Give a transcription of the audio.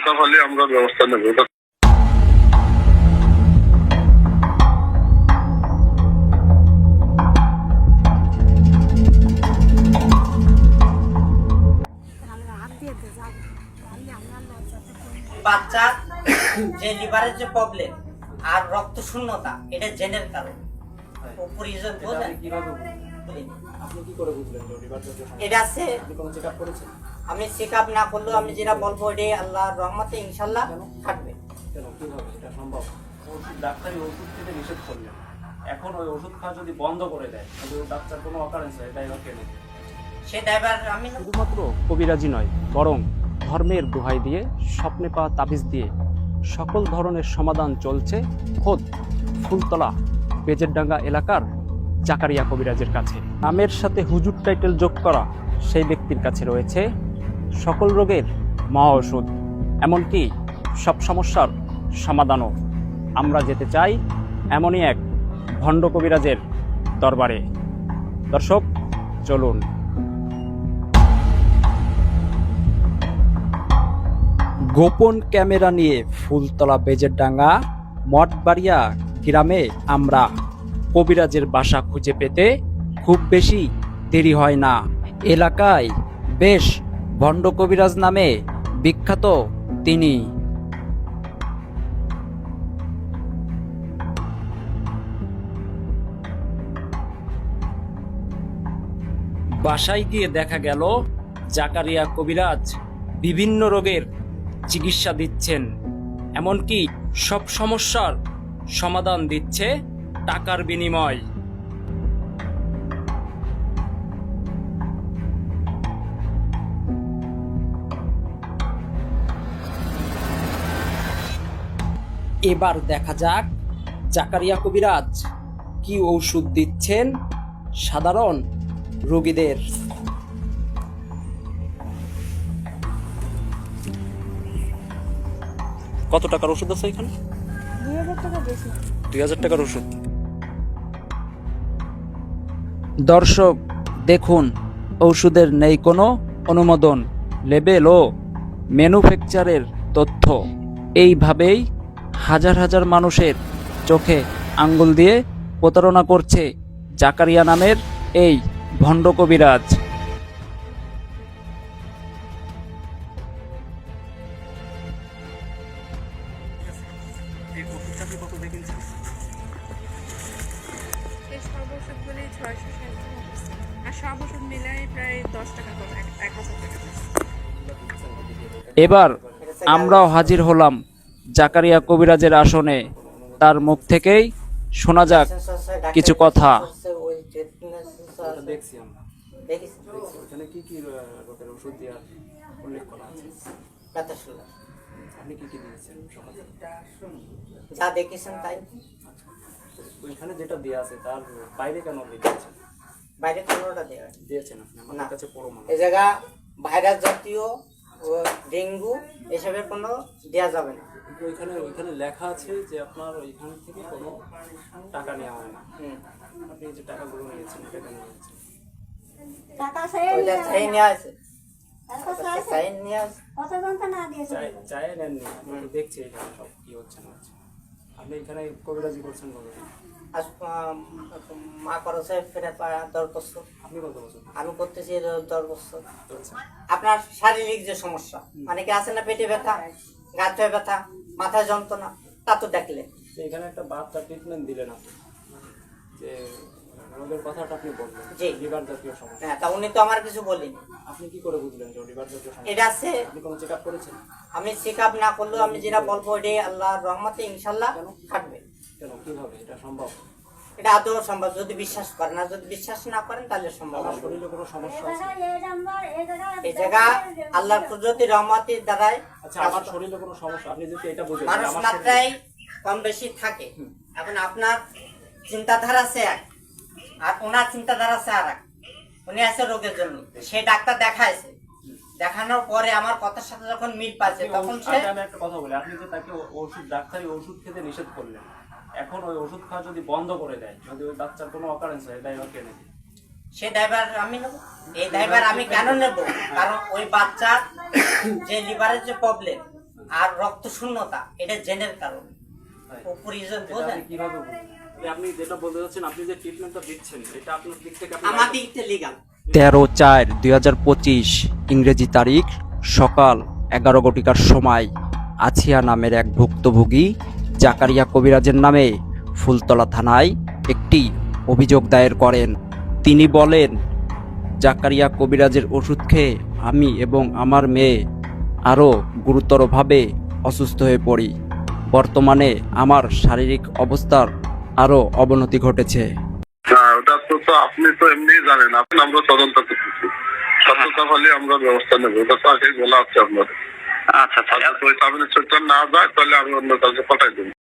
দরকার হলে আমরা ব্যবস্থা নেব। বাচ্চার যে লিভারের যে প্রবলেম আর রক্ত শূন্যতা এটা জেনের কারণ। ও পরিজন বোঝেন? বুঝিনি। আপনি কি করে বুঝলেন যে লিভার জাতীয় এটা আছে। আপনি কোনো চেক করেছেন আমি চেক আপ না করলেও আমি যেটা বলব এটাই আল্লাহর রহমতে ইনশাল্লাহ থাকবে। কেন কীভাবে এটা সম্ভব ওষুধ ডাক্তারি ওষুধ খেতে নিষেধ করলেন। এখন ওই ওষুধ খাওয়া যদি বন্ধ করে দেয় তাহলে বাচ্চার কোনো অকারেন্স হয় সে ড্রাইভার আমি শুধুমাত্র কবিরাজি নয় বরং ধর্মের দোহাই দিয়ে স্বপ্নে পাওয়া তাবিজ দিয়ে সকল ধরনের সমাধান চলছে। খোদ ফুলতলা বেজেরডাঙ্গা এলাকার জাকারিয়া কবিরাজের কাছে। নামের সাথে হুজুর টাইটেল যোগ করা সেই ব্যক্তির কাছে রয়েছে, সকল রোগের মহা ওষুধ এমনকি সব সমস্যার সমাধানও আমরা যেতে চাই এমনই এক ভণ্ড কবিরাজের দরবারে। দর্শক, চলুন। গোপন ক্যামেরা নিয়ে ফুলতলা বেজের ডাঙ্গা, মঠবাড়িয়া গ্রামে আমরা কবিরাজের বাসা খুঁজে পেতে খুব বেশি দেরি হয় না। এলাকায় বেশ ভণ্ড কবিরাজ নামে বিখ্যাত তিনি। বাসায় গিয়ে দেখা গেল, জাকারিয়া কবিরাজ বিভিন্ন রোগের চিকিৎসা দিচ্ছেন, এমনকি সব সমস্যার সমাধান দিচ্ছে টাকার বিনিময়। এবার দেখা যাক জাকারিয়া কবিরাজ কি ঔষধ দিচ্ছেন সাধারণ রোগীদের। কত টাকার ওষুধ আছে এখানে? দুই হাজার টাকা দুই হাজার টাকার ওষুধ। দর্শক, দেখুন, ঔষধের নেই কোনো অনুমোদন। লেবেল ও ম্যানুফ্যাকচারের তথ্য। এইভাবেই হাজার হাজার মানুষের চোখে আঙ্গুল দিয়ে প্রতারণা করছে জাকারিয়া নামের এই ভণ্ড কবিরাজ। এই সব ওষুধগুলি ছয়শো ষাট আর সব ওষুধ মিলাই প্রায় দশ টাকা করে এক এক হাজার টাকা এবার আমরাও হাজির হলাম জাকারিয়া কবিরাজের আসনে। তার মুখ থেকেই শোনা যাক কিছু কথা। যা দেখেছেন তাই। ওইখানে যেটা দেওয়া আছে তার বাইরে কেন আপনি দিয়েছেন? বাইরে কোনোটা দেওয়া দিয়েছেন আপনি আমার কাছে পুরো এই জায়গা ভাইরাস জাতীয় ও ডেঙ্গু এসবের কোনো দেওয়া যাবে না। ওইখানে ওইখানে লেখা আছে যে আপনার ওইখান থেকে কোনো টাকা নেওয়া হয় না। হুম। আপনি যে টাকাগুলো নিয়েছেন এটা কেন নিয়েছেন? টাকা নিয়ে চাই নিয়ে আসে। চাই। নেননি। দেখছি এখানে সব কি হচ্ছে না হচ্ছে। আপনি এখানে কবিরাজি করছেন কবে? আজ মা করছে ফেরে দশ বছর আপনি কত বছর? আমি করতেছি দশ বছর আচ্ছা। আপনার শারীরিক যে সমস্যা মানে কি আছে না পেটে ব্যথা গাঁথে ব্যথা মাথায় যন্ত্রণা তা তো দেখলে। এখানে একটা বার্তা ট্রিটমেন্ট দিলেন আপনি যে রোগের কথাটা আপনি বললেন জি। লিভার জাতীয় সমস্যা। হ্যাঁ তা উনি তো আমার কিছু বলিনি। আপনি কি করে বুঝলেন যে লিভার জাতীয় সমস্যা? এটা আছে আপনি কোনো চেক করেছেন? আমি চেক আপ না করলেও আমি যেটা বলব এটাই আল্লাহর রহমতে কেন? কীভাবে? এটা সম্ভব? এটা আদৌ সম্ভব? যদি বিশ্বাস করেন আর যদি বিশ্বাস না করেন তাহলে সম্ভব শরীরে কোনো সমস্যা আছে? এই জায়গা আল্লাহর কুদরতি রহমতের দ্বারাই আচ্ছা আমার শরীরে কোনো সমস্যা? আপনি যদি এটা বুঝেন মানুষ মাত্রায় কম বেশি থাকে। এখন আপনার চিন্তাধারা আছে এক। আর ওনার চিন্তাধারা আছে আর উনি আছে রোগের জন্য। সে ডাক্তার দেখাইছে। দেখানোর পরে আমার কথার সাথে যখন মিল পাচ্ছে তখন সে আচ্ছা, আমি একটা কথা বলি। আপনি যে তাকে ওষুধ ডাক্তারি ওষুধ খেতে নিষেধ করলেন এখন ওই ওষুধ খাওয়া যদি বন্ধ করে দেয় যদি ওই বাচ্চার কোনো অকারেন্স হয় এটাই ওকে নেবে? সে ড্রাইভার আমি নেব। এই ড্রাইভার আমি কেন নেব? কারণ ওই বাচ্চার যে লিভারের যে প্রবলেম আর রক্ত শূন্যতা এটা জেনের কারণ। ও পরিজন বোঝেন। কীভাবে আপনি যেটা বলতে চাচ্ছেন আপনি যে ট্রিটমেন্টটা দিচ্ছেন এটা আপনার দিক থেকে আমার দিকতে লিগাল তেরো চার দুই হাজার পঁচিশ ইংরেজি তারিখ সকাল এগারো ঘটিকার সময় আছিয়া নামের এক ভুক্তভোগী জাকারিয়া কবিরাজের নামে ফুলতলা থানায় একটি অভিযোগ দায়ের করেন। তিনি বলেন জাকারিয়া কবিরাজের ওষুধ খেয়ে আমি এবং আমার মেয়ে আরও গুরুতরভাবে অসুস্থ হয়ে পড়ি। বর্তমানে আমার শারীরিক অবস্থার আরও অবনতি ঘটেছে। না ওটা তো তো আপনি তো এমনি জানেন আপনি আমরা তদন্ত করতেছি। সত্যতা হলে আমরা ব্যবস্থা নেব ওটা তো আগেই বলা আছে আচ্ছা আচ্ছা। ওই সাব ইন্সপেক্টর না যায় তাহলে আমি অন্য কাউকে পাঠাই দেবো।